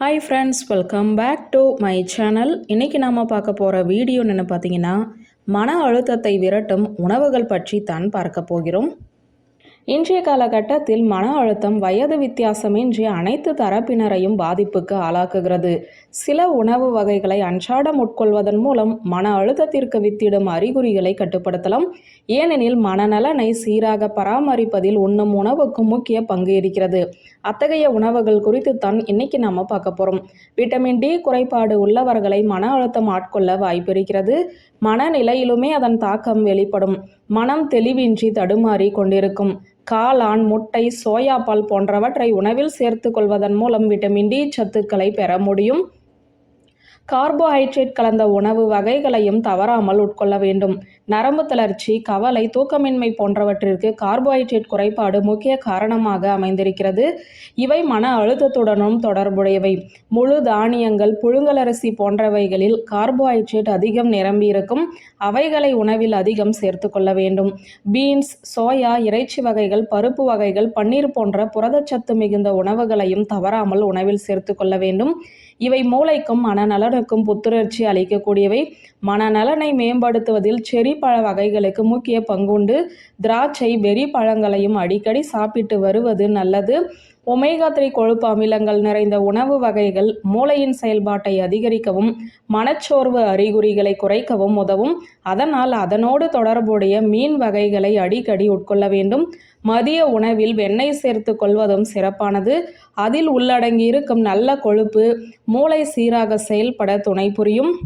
Hi friends welcome back to my channel இன்றைக்கி நாம் பார்க்க போகிற வீடியோன்னு பார்த்தீங்கன்னா மன அழுத்தத்தை விரட்டும் உணவுகள் பற்றி தான் பார்க்க போகிறோம். இன்றைய காலகட்டத்தில் மன அழுத்தம் வயது வித்தியாசமின்றி அனைத்து தரப்பினரையும் பாதிப்புக்கு ஆளாக்குகிறது. சில உணவு வகைகளை அன்றாடம் உட்கொள்வதன் மூலம் மன அழுத்தத்திற்கு வித்திடும் அறிகுறிகளை கட்டுப்படுத்தலாம். ஏனெனில் மனநலனை சீராக பராமரிப்பதில் உண்ணும் உணவுக்கு முக்கிய பங்கு இருக்கிறது. அத்தகைய உணவுகள் குறித்து தான் இன்னைக்கு நாம பார்க்க போறோம். விட்டமின் டி குறைபாடு உள்ளவர்களை மன அழுத்தம் ஆட்கொள்ள வாய்ப்பிருக்கிறது மனநிலையிலுமே அதன் தாக்கம் வெளிப்படும். மனம் தெளிவின்றி தடுமாறி கொண்டிருக்கும். காளான் முட்டை சோயா பால் போன்றவற்றை உணவில் சேர்த்து கொள்வதன் மூலம் விட்டமின் டி சத்துக்களை பெற முடியும். கார்போஹைட்ரேட் கலந்த உணவு வகைகளையும் தவறாமல் உட்கொள்ள வேண்டும். நரம்பு தளர்ச்சி கவலை தூக்கமின்மை போன்றவற்றிற்கு கார்போஹைட்ரேட் குறைபாடு முக்கிய காரணமாக அமைந்திருக்கிறது. இவை மன அழுத்தத்துடனும் தொடர்புடையவை. முழு தானியங்கள் புழுங்கலரிசி போன்றவைகளில் கார்போஹைட்ரேட் அதிகம் நிரம்பியிருக்கும் அவைகளை உணவில் அதிகம் சேர்த்து கொள்ள வேண்டும். பீன்ஸ் சோயா இறைச்சி வகைகள் பருப்பு வகைகள் பன்னீர் போன்ற புரதச்சத்து மிகுந்த உணவுகளையும் தவறாமல் உணவில் சேர்த்து கொள்ள வேண்டும். இவை மூளைக்கும் மனநலனுக்கும் புத்துணர்ச்சி அளிக்கக்கூடியவை. மனநலனை மேம்படுத்துவதில் செரி பழ வகைகளுக்கு முக்கிய பங்குண்டு. திராட்சை வெறி பழங்களையும் அடிக்கடி சாப்பிட்டு வருவது நல்லது. ஒமேகா த்ரீ கொழுப்பு அமிலங்கள் நிறைந்த உணவு வகைகள் மூளையின் செயல்பாட்டை அதிகரிக்கவும் மனச்சோர்வு அறிகுறிகளை குறைக்கவும் உதவும். அதனால் அதனோடு தொடர்புடைய மீன் வகைகளை அடிக்கடி உட்கொள்ள வேண்டும். மதிய உணவில் வெண்ணெய் சேர்த்து கொள்வதும் சிறப்பானது. அதில் உள்ளடங்கியிருக்கும் நல்ல கொழுப்பு மூளை சீராக செயல்பட துணை புரியும்.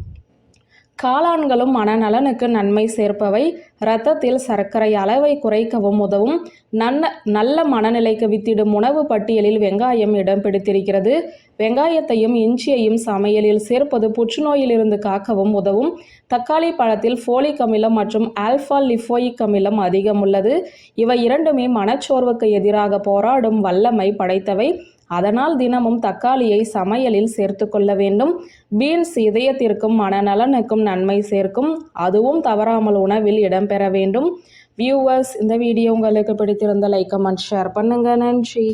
காளான்களும் மனநலனுக்கு நன்மை சேர்ப்பவை. இரத்தத்தில் சர்க்கரை அளவை குறைக்கவும் உதவும். நன்ன நல்ல மனநிலைக்கு வித்திடும் உணவு பட்டியலில் வெங்காயம் இடம் பிடித்திருக்கிறது. வெங்காயத்தையும் இஞ்சியையும் சமையலில் சேர்ப்பது புற்றுநோயிலிருந்து காக்கவும் உதவும். தக்காளி பழத்தில் ஃபோலிக் அமிலம் மற்றும் ஆல்ஃபா லிஃபோயிக் அமிலம் அதிகம் உள்ளது. இவை இரண்டுமே மனச்சோர்வுக்கு எதிராக போராடும் வல்லமை படைத்தவை. அதனால் தினமும் தக்காளியை சமையலில் சேர்த்து கொள்ள வேண்டும். பீன்ஸ் இதயத்திற்கும் மனநலனுக்கும் நன்மை சேர்க்கும். அதுவும் தவறாமல் உணவில் இடம்பெற வேண்டும். வியூவர்ஸ் இந்த வீடியோ உங்களுக்கு பிடித்திருந்த லைக் கமெண்ட் ஷேர் பண்ணுங்கள் நன்றி.